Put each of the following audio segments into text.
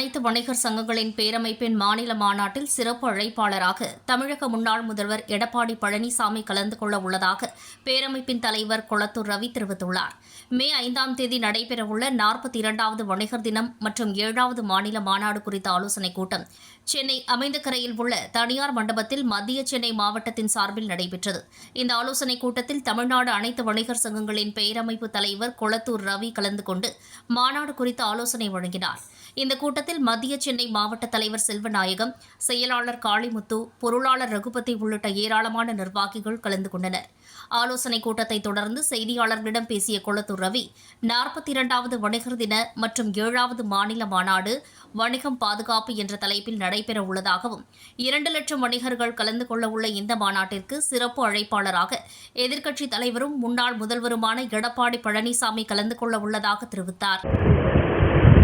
அனைத்து வணிகர் சங்கங்களின் பேரமைப்பின் மாநில மாநாட்டில் சிறப்பு அழைப்பாளராக தமிழக முன்னாள் முதல்வர் எடப்பாடி பழனிசாமி கலந்து கொள்ள உள்ளதாக பேரமைப்பின் தலைவர் கொளத்தூர் ரவி தெரிவித்துள்ளார். மே ஐந்தாம் தேதி நடைபெறவுள்ள நாற்பத்தி இரண்டாவது வணிகர் தினம் மற்றும் ஏழாவது மாநில மாநாடு குறித்த ஆலோசனைக் கூட்டம் சென்னை அமைந்தக்கரையில் உள்ள தனியார் மண்டபத்தில் மத்திய சென்னை மாவட்டத்தின் சார்பில் நடைபெற்றது. இந்த ஆலோசனைக் கூட்டத்தில் தமிழ்நாடு அனைத்து வணிகர் சங்கங்களின் பேரமைப்பு தலைவர் கொளத்தூர் ரவி கலந்து கொண்டு மாநாடு குறித்து ஆலோசனை வழங்கினார். இந்த கூட்டத்தில் மத்திய சென்னை மாவட்ட தலைவர் செல்வநாயகம் செயலாளர் காளிமுத்து பொருளாளர் ரகுபதி உள்ளிட்ட ஏராளமான நிர்வாகிகள் கலந்து கொண்டனர். ஆலோசனைக் கூட்டத்தை தொடர்ந்து செய்தியாளர்களிடம் பேசிய கொளத்தூர் ரவி நாற்பத்தி இரண்டாவது வணிகர் தின மற்றும் ஏழாவது மாநில மாநாடு வணிகம் பாதுகாப்பு என்ற தலைப்பில் நடைபெற உள்ளதாகவும் இரண்டு லட்சம் வணிகர்கள் கலந்து கொள்ள உள்ள இந்த மாநாட்டிற்கு சிறப்பு அழைப்பாளராக எதிர்க்கட்சித் தலைவரும் முன்னாள் முதல்வருமான எடப்பாடி பழனிசாமி கலந்து கொள்ள உள்ளதாக தெரிவித்தார்.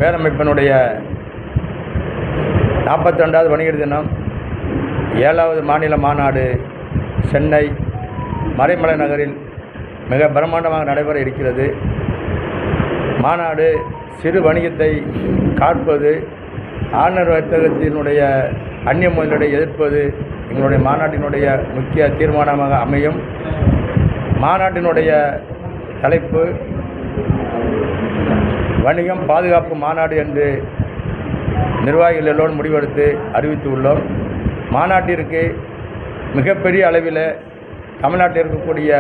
பேரமைப்பினுடைய நாற்பத்தி ரெண்டாவது வணிகர் தினம் ஏழாவது மாநில மாநாடு சென்னை மறைமலை நகரில் மிக பிரம்மாண்டமாக நடைபெற இருக்கிறது. மாநாடு சிறு வணிகத்தை காப்பது ஆளுநர் வர்த்தகத்தினுடைய அந்நிய முதலீடை எதிர்ப்பது எங்களுடைய மாநாட்டினுடைய முக்கிய தீர்மானமாக அமையும். மாநாட்டினுடைய தலைப்பு வணிகம் பாதுகாப்பு மாநாடு என்று நிர்வாகிகள் எல்லோரும் முடிவெடுத்து அறிவித்து உள்ளோம். மாநாட்டிற்கு மிகப்பெரிய அளவில் தமிழ்நாட்டில் இருக்கக்கூடிய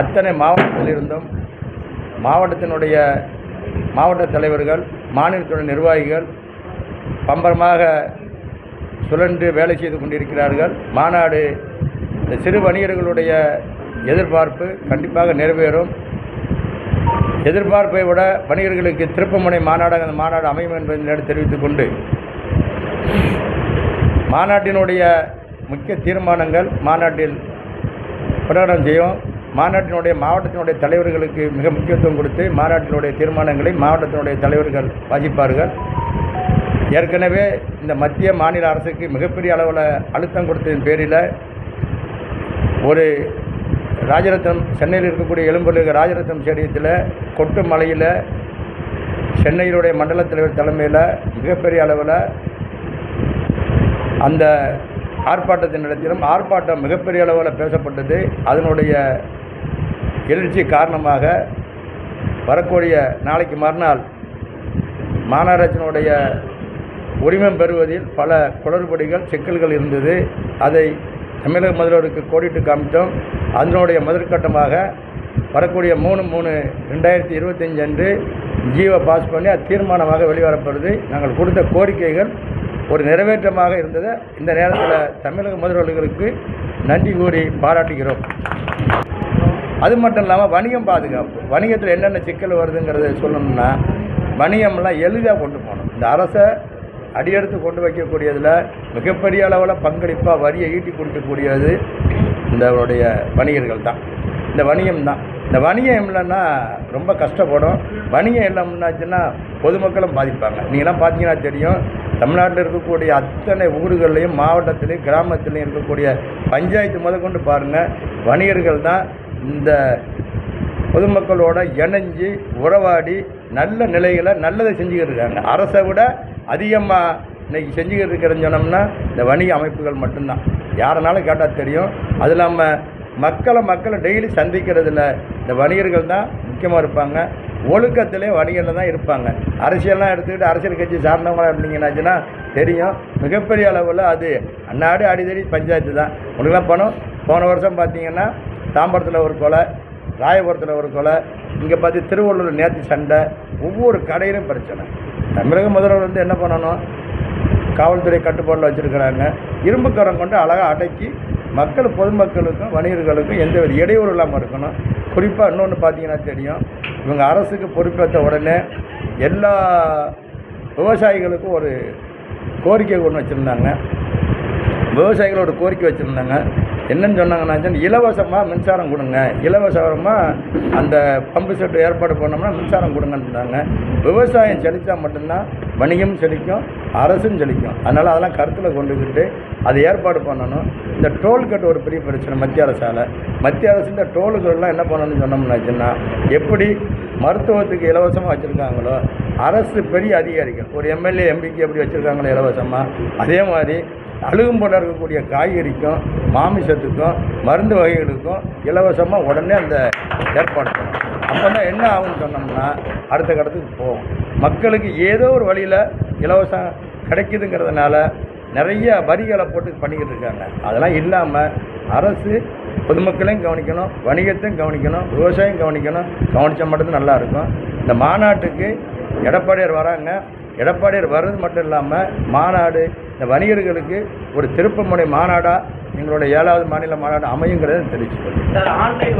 அத்தனை மாவட்டத்திலிருந்தும் மாவட்டத்தினுடைய மாவட்ட தலைவர்கள் மாநிலத்துடைய நிர்வாகிகள் பம்பரமாக சுழன்று வேலை செய்து கொண்டிருக்கிறார்கள். மாநாடு இந்த சிறு வணிகர்களுடைய எதிர்பார்ப்பு கண்டிப்பாக நிறைவேறும். எதிர்பார்ப்பை விட வணிகர்களுக்கு திருப்பமுனை மாநாடாக அந்த மாநாடு அமையும் என்பதை தெரிவித்துக் கொண்டு மாநாட்டினுடைய முக்கிய தீர்மானங்கள் மாநாட்டில் பிரகடனம் செய்யும் மாநாட்டினுடைய மாவட்டத்தினுடைய தலைவர்களுக்கு மிக முக்கியத்துவம் கொடுத்து மாநாட்டினுடைய தீர்மானங்களை மாவட்டத்தினுடைய தலைவர்கள் வாசிப்பார்கள். ஏற்கனவே இந்த மத்திய மாநில அரசுக்கு மிகப்பெரிய அளவில் அழுத்தம் கொடுத்ததின் பேரில் ஒரு ராஜரத்னம் சென்னையில் இருக்கக்கூடிய எழும்பூரில் ராஜரத்னம் ஸ்டேடியத்தில் கொட்டு மலையில் சென்னையினுடைய மண்டல தலைவர் தலைமையில் மிகப்பெரிய அளவில் அந்த ஆர்ப்பாட்டத்தின் இடத்திலும் ஆர்ப்பாட்டம் மிகப்பெரிய அளவில் பேசப்பட்டது. அதனுடைய எழுச்சி காரணமாக வரக்கூடிய நாளைக்கு மறுநாள் மாநகராட்சியினுடைய உரிமம் பெறுவதில் பல குளறுபடிகள் சிக்கல்கள் இருந்தது. அதை தமிழக முதல்வருக்கு கோடிட்டு காமித்தோம். அதனுடைய முதற்கட்டமாக வரக்கூடிய மூணு மூணு ரெண்டாயிரத்தி இருபத்தஞ்சு அன்று ஜீவை பாஸ் பண்ணி அது தீர்மானமாக வெளிவரப்படுது. நாங்கள் கொடுத்த கோரிக்கைகள் ஒரு நிறைவேற்றமாக இருந்ததை இந்த நேரத்தில் தமிழக முதல்வர்களுக்கு நன்றி கூறி பாராட்டுகிறோம். அது மட்டும் இல்லாமல் வணிகம் பாதுகாப்பு. வணிகத்தில் என்னென்ன சிக்கல் வருதுங்கிறத சொல்லணும்னா வணிகம்லாம் எளிதாக கொண்டு போகணும். இந்த அரசை அடியெடுத்து கொண்டு வைக்கக்கூடியதில் மிகப்பெரிய அளவில் பங்களிப்பாக வரியை ஈட்டி கொடுக்கக்கூடியது இந்தவருடைய வணிகர்கள் தான். இந்த வணிகம் தான். இந்த வணிகம் இல்லைன்னா ரொம்ப கஷ்டப்படும். வணிகம் இல்லைன்னாச்சுன்னா பொதுமக்களும் பாதிப்பாங்க. நீங்களாம் பார்த்தீங்கன்னா தெரியும் தமிழ்நாட்டில் இருக்கக்கூடிய அத்தனை ஊர்கள்லையும் மாவட்டத்திலையும் கிராமத்திலையும் இருக்கக்கூடிய பஞ்சாயத்து முதற்கொண்டு பாருங்கள் வணிகர்கள் தான் இந்த பொதுமக்களோட இணைஞ்சு உறவாடி நல்ல நிலைகளை நல்லதை செஞ்சுக்கிட்டு இருக்காங்க. அரசை விட அதிகமாக இன்னைக்கு செஞ்சுக்கிட்டு இருக்கிறேன்னு சொன்னோம்னா இந்த வணிக அமைப்புகள் மட்டும்தான். யாரனாலும் கேட்டால் தெரியும். அது இல்லாமல் மக்களை மக்களை டெய்லி சந்திக்கிறதுல இந்த வணிகர்கள் தான் முக்கியமாக இருப்பாங்க. ஒழுக்கத்திலே வணிகரில் தான் இருப்பாங்க. அரசியல்லாம் எடுத்துக்கிட்டு அரசியல் கட்சி சார்ந்தவங்களாக இருந்தீங்கன்னாச்சுன்னா தெரியும். மிகப்பெரிய அளவில் அது அன்னாடு அடிதடி பஞ்சாயத்து தான். உங்களுக்குலாம் பணம்? போன வருஷம் பார்த்தீங்கன்னா தாம்பரத்தில் ஒரு கொலை ராயபுரத்தில் ஒரு கொலை இங்கே பார்த்து திருவள்ளூர் நேற்று சண்டை ஒவ்வொரு கடையிலும் பிரச்சனை. தமிழக முதல்வர் வந்து என்ன பண்ணணும்? காவல்துறை கட்டுப்பாட்டில் வச்சுருக்கிறாங்க. இரும்புக்கரம் கொண்டு அழகாக அடக்கி மக்கள் பொதுமக்களுக்கும் வணிகர்களுக்கும் எந்த வித இடையூறு இல்லாமல் இருக்கணும். குறிப்பாக இன்னொன்று பார்த்தீங்கன்னா தெரியும். இவங்க அரசுக்கு பொறுப்பேற்ற உடனே எல்லா விவசாயிகளுக்கும் ஒரு கோரிக்கை ஒன்று வச்சுருந்தாங்க. விவசாயிகளோட கோரிக்கை வச்சுருந்தாங்க. என்னன்னு சொன்னாங்கன்னா இலவசமாக மின்சாரம் கொடுங்க. இலவசமாக அந்த பம்பு செட்டு ஏற்பாடு பண்ணோம்னா மின்சாரம் கொடுங்கன்றாங்க விவசாயம் செழித்தா மட்டும்தான் வணிகம் செழிக்கும் அரசும் செழிக்கும். அதனால் அதெல்லாம் கருத்தில் கொண்டுக்கிட்டு அதை ஏற்பாடு பண்ணணும். இந்த டோல்கேட் ஒரு பெரிய பிரச்சனை மத்திய அரசால். மத்திய அரசு இந்த டோலுக்கெல்லாம் என்ன பண்ணணும்னு சொன்னோம்னாச்சுன்னா எப்படி மருத்துவத்துக்கு இலவசமாக வச்சுருக்காங்களோ அரசு பெரிய அதிகாரிகள் ஒரு எம்எல்ஏ எம்பிக்கு எப்படி வச்சுருக்காங்களோ இலவசமாக அதே மாதிரி அழுகும் போல இருக்கக்கூடிய காய்கறிக்கும் மாமிசத்துக்கும் மருந்து வகைகளுக்கும் இலவசமாக உடனே அந்த ஏற்பாடு பண்ணணும். அப்போ தான் என்ன ஆகும்னு சொன்னோம்னா அடுத்த கட்டத்துக்கு போகும் மக்களுக்கு ஏதோ ஒரு வழியில் இலவசம் கிடைக்குதுங்கிறதுனால நிறைய வரிகளை போட்டு பண்ணிக்கிட்டு இருக்காங்க. அதெல்லாம் இல்லாமல் அரசு பொதுமக்களையும் கவனிக்கணும் வணிகத்தையும் கவனிக்கணும் விவசாயம் கவனிக்கணும். கவனித்தா மட்டும்தான் நல்லாயிருக்கும் இந்த மாநாட்டுக்கு எடப்பாடியார் வராங்க. எடப்பாடியார் வர்றது மட்டும் இல்லாமல் மாநாடு இந்த வணிகர்களுக்கு ஒரு திருப்பமுனை மாநாடாக எங்களுடைய ஏழாவது மாநில மாநாடு அமையுங்கிறத தெரிவிச்சுக்கொள்கிறேன். Sir online